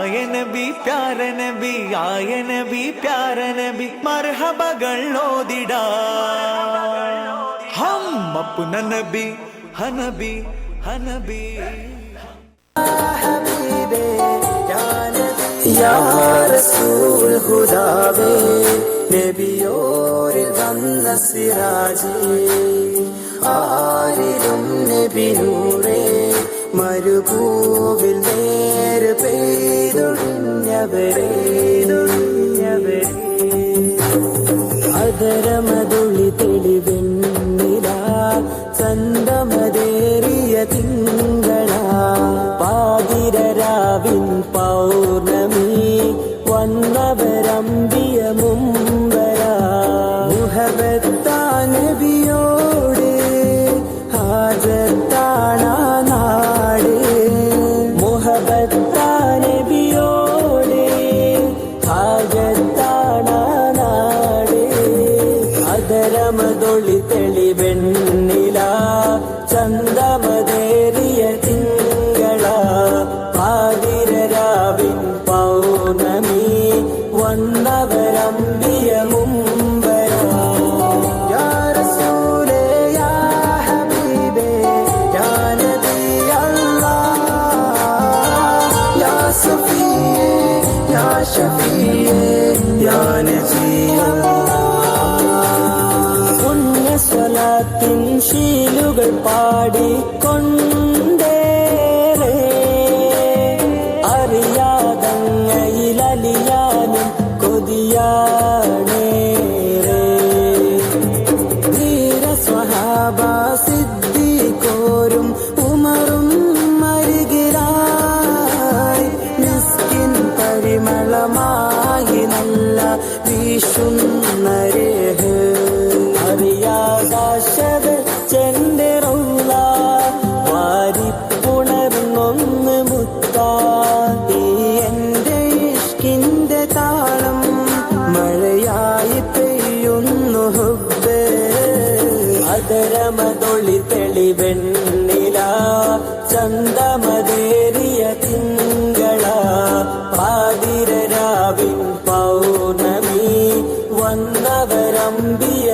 ആയ നബി പ്യാര നബി ആയ നബി പ്യാര നബി മർഹബകൾ ഓതിടാ ഹം അപ്പുന നബി ഹനബി ഹനബി യാ റസൂൽ ഹുദാവേ നബിയോരിൽ വന്ന സിറാജേ ആരിലും നബി നൂറേ മരുഭൂവിൽ നേര് പെയ്തൊഴിഞ്ഞവരേ അതരമതുളി തെളിവെണ്ണില ചന്തമതേറിയ തിങ്കള. പാതിരരാവിൻ പൗർണമി വന്നവരമ്പിയ മുമ്പര. മുഹബത്താനബിയോട് ഹാജത്താണ അതരമതൊളി തെളിവെണ്ണില ചന്തമതേറിയ തിങ്കള പാതിരരാവിൻ പൗർണമി വന്നവരമ്പിയ മുമ്പര. യാ റസൂലേ യാ ഹബീബേ യാ നബി അല്ലാഹ് യാ എന്റെ ഇഷ്കിന്റെ പൗർണമി വന്നവരമ്പിയ